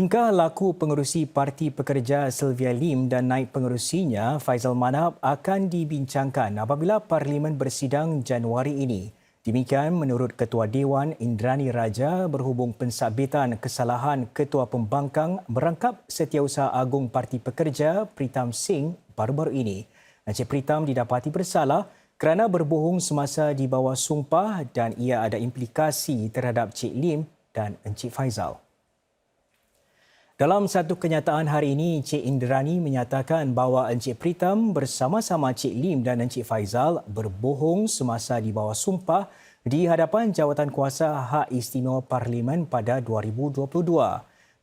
Tingkah laku pengerusi Parti Pekerja Sylvia Lim dan naik pengerusinya Faizal Manab akan dibincangkan apabila Parlimen bersidang Januari ini. Demikian menurut Ketua Dewan Indrani Raja berhubung pensabitan kesalahan Ketua Pembangkang merangkap Setiausaha Agung Parti Pekerja Pritam Singh baru-baru ini. Encik Pritam didapati bersalah kerana berbohong semasa di bawah sumpah dan ia ada implikasi terhadap Cik Lim dan Encik Faizal. Dalam satu kenyataan hari ini, Cik Indrani menyatakan bahawa Encik Pritam bersama-sama Cik Lim dan Encik Faizal berbohong semasa di bawah sumpah di hadapan jawatan kuasa Hak Istimewa Parlimen pada 2022.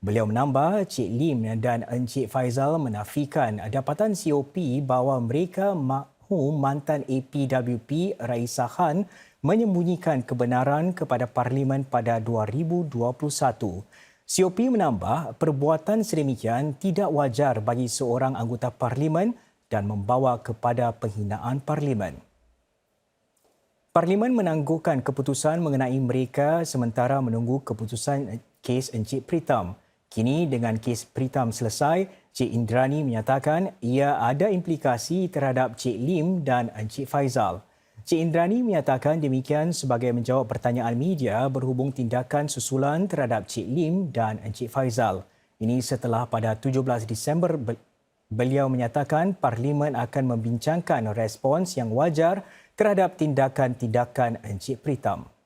Beliau menambah Cik Lim dan Encik Faizal menafikan dapatan COP bahawa mereka mahu mantan APWP Raisa Khan menyembunyikan kebenaran kepada Parlimen pada 2021. COP menambah perbuatan sedemikian tidak wajar bagi seorang anggota parlimen dan membawa kepada penghinaan parlimen. Parlimen menangguhkan keputusan mengenai mereka sementara menunggu keputusan kes Encik Pritam. Kini dengan kes Pritam selesai, Cik Indrani menyatakan ia ada implikasi terhadap Cik Lim dan Encik Faizal. Cik Indrani menyatakan demikian sebagai menjawab pertanyaan media berhubung tindakan susulan terhadap Cik Lim dan Encik Faizal. Ini setelah pada 17 Disember beliau menyatakan Parlimen akan membincangkan respons yang wajar terhadap tindakan-tindakan Encik Pritam.